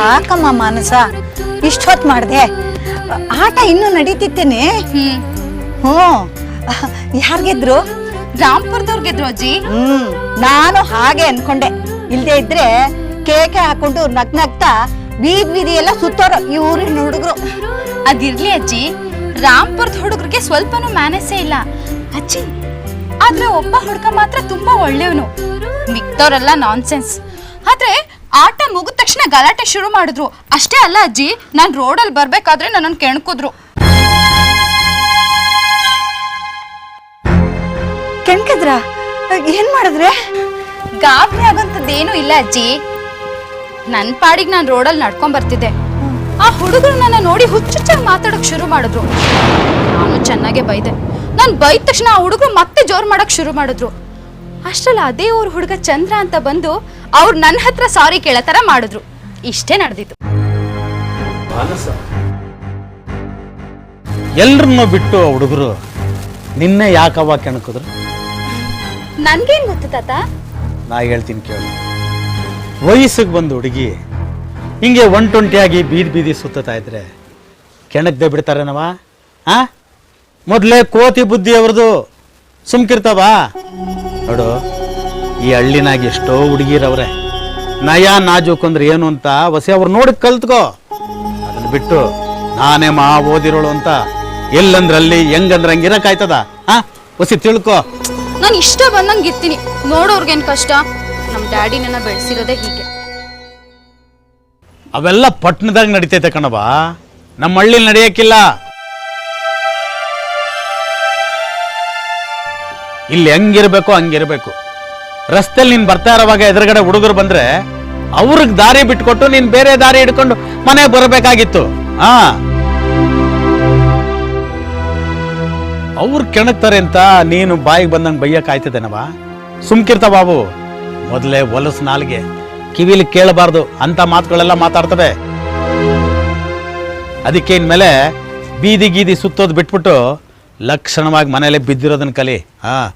ಯಾಕಮ್ಮ ಮಾನಸ ಇಷ್ಟು ಹೊತ್ತು ಮಾಡಿದೆ. ಆಟ ಇನ್ನೂ ನಡೀತಿತ್ತೇನೆ. ಹ್ಞೂ. ಯಾರು ಗೆದ್ರು? ರಾಮ್ಪುರದವ್ರು ಗೆದ್ರು ಅಜ್ಜಿ. ಹ್ಮ್. ನಾನು ಹಾಗೆ ಅನ್ಕೊಂಡೆ. ಇಲ್ದೇ ಇದ್ರೆ ಕೇಕೆ ಹಾಕೊಂಡು ನಗ್ ನಗ್ತಾ ಬೀದ್ ಬೀದಿ ಎಲ್ಲ ಸುತ್ತೋರು ಇವ್ರ ಹುಡುಗರು. ಅದಿರ್ಲಿ ಅಜ್ಜಿ ರಾಮ್ಪುರದ ಹುಡುಗರಿಗೆ ಸ್ವಲ್ಪನೂ ಮ್ಯಾನಸ್ಸೇ ಇಲ್ಲ. ಅಜ್ಜಿ ಆದ್ರೆ ಒಬ್ಬ ಹುಡುಗ ಮಾತ್ರ ತುಂಬಾ ಒಳ್ಳೆಯವನು. ಮಿಕ್ತವ್ರೆಲ್ಲ ನಾನ್ಸೆನ್ಸ್ ಆದ್ರೆ ಆಟ ಮುಗಿದ ತಕ್ಷಣ ಗಲಾಟೆ ಶುರು ಮಾಡಿದ್ರು. ಅಷ್ಟೇ ಅಲ್ಲ ಅಜ್ಜಿ ನಾನು ರೋಡಲ್ಲಿ ಬರ್ಬೇಕಾದ್ರೆ ನನ್ನನ್ನು ಕೆಣಕಿದ್ರು. ಕೆಣ್ಕದ್ರ? ಏನ್ ಮಾಡಿದ್ರೆ? ಗಾಬರಿ ಆಗೋಂಥದ್ದೇನೂ ಇಲ್ಲ ಅಜ್ಜಿ. ನನ್ನ ಪಾಡಿಗೆ ನಾನು ರೋಡಲ್ಲಿ ನಡ್ಕೊಂಡ್ ಬರ್ತಿದ್ದೆ. ಆ ಹುಡುಗರು ನನ್ನ ನೋಡಿ ಹುಚ್ಚುಚ್ಚಾಗಿ ಮಾತಾಡಕ್ ಶುರು ಮಾಡಿದ್ರು. ನಾನು ಚೆನ್ನಾಗೆ ಬೈದೆ. ನಾನು ಬೈದ ತಕ್ಷಣ ಆ ಹುಡುಗರು ಮತ್ತೆ ಜೋರ್ ಮಾಡಕ್ ಶುರು ಮಾಡಿದ್ರು. ಅಷ್ಟಲ್ಲ ಅದೇ ಊರ್ ಹುಡುಗ ಚಂದ್ರ ಅಂತ ಬಂದು ಅವ್ರು ನನ್ನ ಹತ್ರ ಸಾರಿ ಕೇಳತರ ಮಾಡಿದ್ರು. ಇಷ್ಟೇ ನಡೆದಿತ್ತು ಎಲ್ರನ್ನ ಬಿಟ್ಟು ಹುಡುಗರು ನಿನ್ನೆ ಯಾಕವ್ವ ಕೆಣಕಿದ್ರು? ನನ್ಗೇನ್ ಗೊತ್ತು ತಾತ? ನಾ ಹೇಳ್ತೀನಿ ಕೇಳು. ವಯಸ್ಸಿಗೆ ಬಂದು ಹುಡುಗಿ ಹಿಂಗೆ ಒಂಟೊಂಟಿಯಾಗಿ ಬೀದಿ ಬೀದಿ ಸುತ್ತತಾ ಇದ್ರೆ ಕೆಣಕ್ದೆ ಬಿಡ್ತಾರೇನವ ಆ? ಮೊದಲೇ ಕೋತಿ ಬುದ್ಧಿ ಅವ್ರದ್ದು ಸುಮ್ಕಿರ್ತಾವ? ನೋಡು ಈ ಹಳ್ಳಿನಾಗ ಎಷ್ಟೋ ಹುಡುಗಿರವ್ರೆ. ನಯ ನಾಜೂಕ್ ಅಂದ್ರೆ ಏನು ಅಂತ ಹೊಸ ಅವ್ರು ನೋಡಿ ಕಲ್ತ್ಕೋ. ಅದನ್ನ ಬಿಟ್ಟು ನಾನೇ ಮಾ ಓದಿರೋಳು ಅಂತ ಎಲ್ಲಂದ್ರಲ್ಲಿ ಹೆಂಗಂದ್ರೆ ಹಂಗಿರಕ್ಕಾಯ್ತದ ಹಾ ವಸಿ ತಿಳ್ಕೊ. ನಾನು ಇಷ್ಟ ಬಂದಂಗೆ ಇರ್ತೀನಿ. ನೋಡೋರ್ಗೇನ್ ಕಷ್ಟ? ನಮ್ಮ ಡ್ಯಾಡಿ ನನ್ನ ಬೆಳೆಸಿರೋದೇ ಹೀಗೆ. ಅವೆಲ್ಲ ಪಟ್ಟಣದಾಗ ನಡಿತೈತೆ ಕಣವ ನಮ್ಮ ಹಳ್ಳಿಲಿ ನಡೆಯಕ್ಕಿಲ್ಲ ಇಲ್ಲಿ ಹೆಂಗಿರ್ಬೇಕು ಹಂಗಿರ್ಬೇಕು. ರಸ್ತೆಯಲ್ಲಿ ನೀನ್ ಬರ್ತಾ ಇರೋವಾಗ ಎದುರುಗಡೆ ಹುಡುಗರು ಬಂದ್ರೆ ಅವ್ರಿಗೆ ದಾರಿ ಬಿಟ್ಕೊಟ್ಟು ನೀನ್ ಬೇರೆ ದಾರಿ ಹಿಡ್ಕೊಂಡು ಮನೆಗೆ ಬರಬೇಕಾಗಿತ್ತು. ಆ. ಅವ್ರು ಕೆಣಕ್ತಾರೆ ಅಂತ ನೀನು ಬಾಯಿಗೆ ಬಂದಂಗೆ ಬೈಯಕ್ ಆಯ್ತದೇನವ ಸುಮ್ಕಿರ್ತ ಬಾಬು. ಮೊದಲೇ ಹೊಲಸು ನಾಲ್ಗೆ. ಕಿವಿಲಿ ಕೇಳಬಾರ್ದು, ಅಂತ ಮಾತುಗಳೆಲ್ಲ ಮಾತಾಡ್ತವೆ. ಅದಕ್ಕೆ ಇನ್ಮೇಲೆ ಬೀದಿ ಗೀದಿ ಸುತ್ತೋದು ಬಿಟ್ಬಿಟ್ಟು ಲಕ್ಷಣವಾಗಿ ಮನೇಲೆ ಬಿದ್ದಿರೋದನ್ನ ಕಲಿ. ಹಾ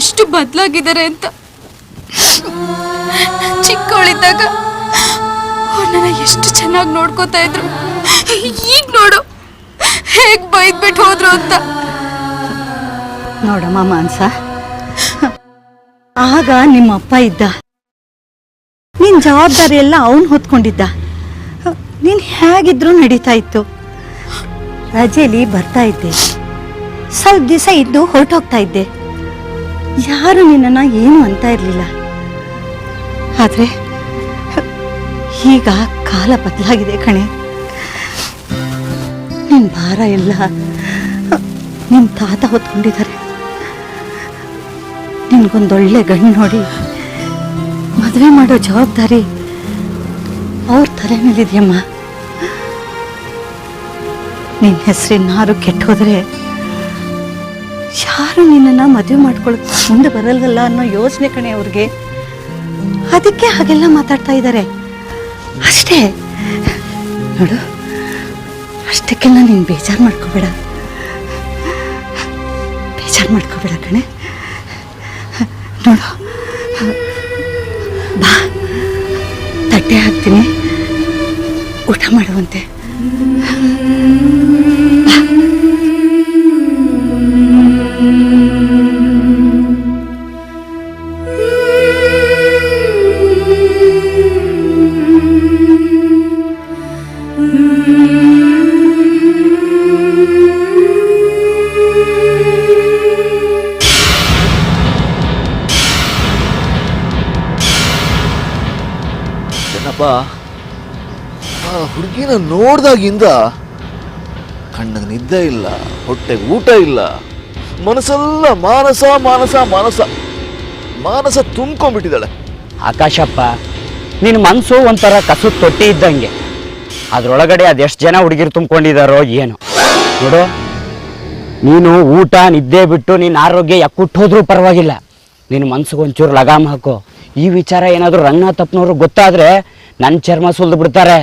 ಎಷ್ಟು ಬದಲಾಗಿದ್ದಾರೆ ಅಂತ. ಚಿಕ್ಕವಳಿದ್ದಾಗ ಅವ್ರನ್ನ ಎಷ್ಟು ಚೆನ್ನಾಗಿ ನೋಡ್ಕೋತಾ ಇದ್ರು. ಈಗ ನೋಡು, ಹೇಗ್ ಬೈದ್ಬಿಟ್ಟು ಹೋದ್ರು ಅಂತ. ನೋಡಮ್ಮ ಮಾನ್ಸ, ಆಗ ನಿಮ್ಮ ಅಪ್ಪ ಇದ್ದ. ನಿನ್ ಜವಾಬ್ದಾರಿ ಎಲ್ಲ ಅವನು ಹೊತ್ಕೊಂಡಿದ್ದ. ನೀನ್ ಹೇಗಿದ್ರು ನಡೀತಾ ಇತ್ತು. ರಜೆಲಿ ಬರ್ತಾ ಇದ್ದೆ. ಸ್ವಲ್ಪ ದಿವಸ ಇದ್ದು ಹೊರಟೋಗ್ತಾ ಇದ್ದೆ. ಯಾರು ನಿನ್ನ ಏನು ಅಂತ ಇರಲಿಲ್ಲ. ಆದರೆ ಈಗ ಕಾಲ ಬದಲಾಗಿದೆ ಕಣೆ. ನಿನ್ನ ಭಾರ ಎಲ್ಲ ನಿನ್ನ ತಾತ ಹೊತ್ಕೊಂಡಿದ್ದಾರೆ. ನಿನ್ಗೊಂದೊಳ್ಳೆ ಗಣ್ಣು ನೋಡಿ ಮದುವೆ ಮಾಡೋ ಜವಾಬ್ದಾರಿ ಅವ್ರ ತಲೆ ಮೇಲಿದೆಯಮ್ಮ. ನಿನ್ನ ಹೆಸರಿನಾರು ನಾರು ಹೋದ್ರೆ ಯಾರು ನಿನ್ನನ್ನು ಮದುವೆ ಮಾಡ್ಕೊಳಕ್ ಮುಂದೆ ಬರಲ್ವಲ್ಲ ಅನ್ನೋ ಯೋಚನೆ ಕಣೆ ಅವ್ರಿಗೆ. ಅದಕ್ಕೆ ಹಾಗೆಲ್ಲ ಮಾತಾಡ್ತಾ ಇದ್ದಾರೆ ಅಷ್ಟೇ. ನೋಡು, ಅಷ್ಟಕ್ಕೆಲ್ಲ ನೀನು ಬೇಜಾರು ಮಾಡ್ಕೋಬೇಡ. ಬೇಜಾರು ಮಾಡ್ಕೋಬೇಡ ಕಣೆ. ನೋಡು. ಬಾ. ತಟ್ಟೆ ಹಾಕ್ತೀನಿ. ಊಟ ಮಾಡುವಂತೆ. ಹುಡುಗಿನ ನೋಡಿದಾಗಿಂದ ಕಣ್ಣಿಗೆ ನಿದ್ದೆ ಇಲ್ಲ, ಹೊಟ್ಟೆಗೆ ಊಟ ಇಲ್ಲ. ಮನಸ್ಸೆಲ್ಲ ಮಾನಸ ಮಾನಸ ಮಾನಸ. ಮಾನಸ ತುಂಬ್ಕೊಂಡ್ಬಿಟ್ಟಿದ್ದಾಳೆ. ಆಕಾಶಪ್ಪ ನಿನ್ನ ಮನಸ್ಸು ಒಂಥರ ಕಸು ತೊಟ್ಟಿ ಇದ್ದಂಗೆ. ಅದರೊಳಗಡೆ ಅದೆಷ್ಟು ಜನ ಹುಡುಗಿರು ತುಂಬ್ಕೊಂಡಿದಾರೋ ಏನು. ನೋಡು, ನೀನು ಊಟ, ನಿದ್ದೆ ಬಿಟ್ಟು ನಿನ್ನ ಆರೋಗ್ಯ ಯಾಕುಟ್ಟು ಹೋದ್ರೂ ಪರವಾಗಿಲ್ಲ. ನಿನ್ನ ಮನ್ಸಿಗೆ ಒಂಚೂರು ಲಗಾಮ್ ಹಾಕು. ಈ ವಿಚಾರ ಏನಾದರೂ ರಂಗನಾಥಪ್ಪನವ್ರು ಗೊತ್ತಾದರೆ ನನ್ನ ಚರ್ಮ ಸುಲಿದು ಬಿಡ್ತಾರೆ.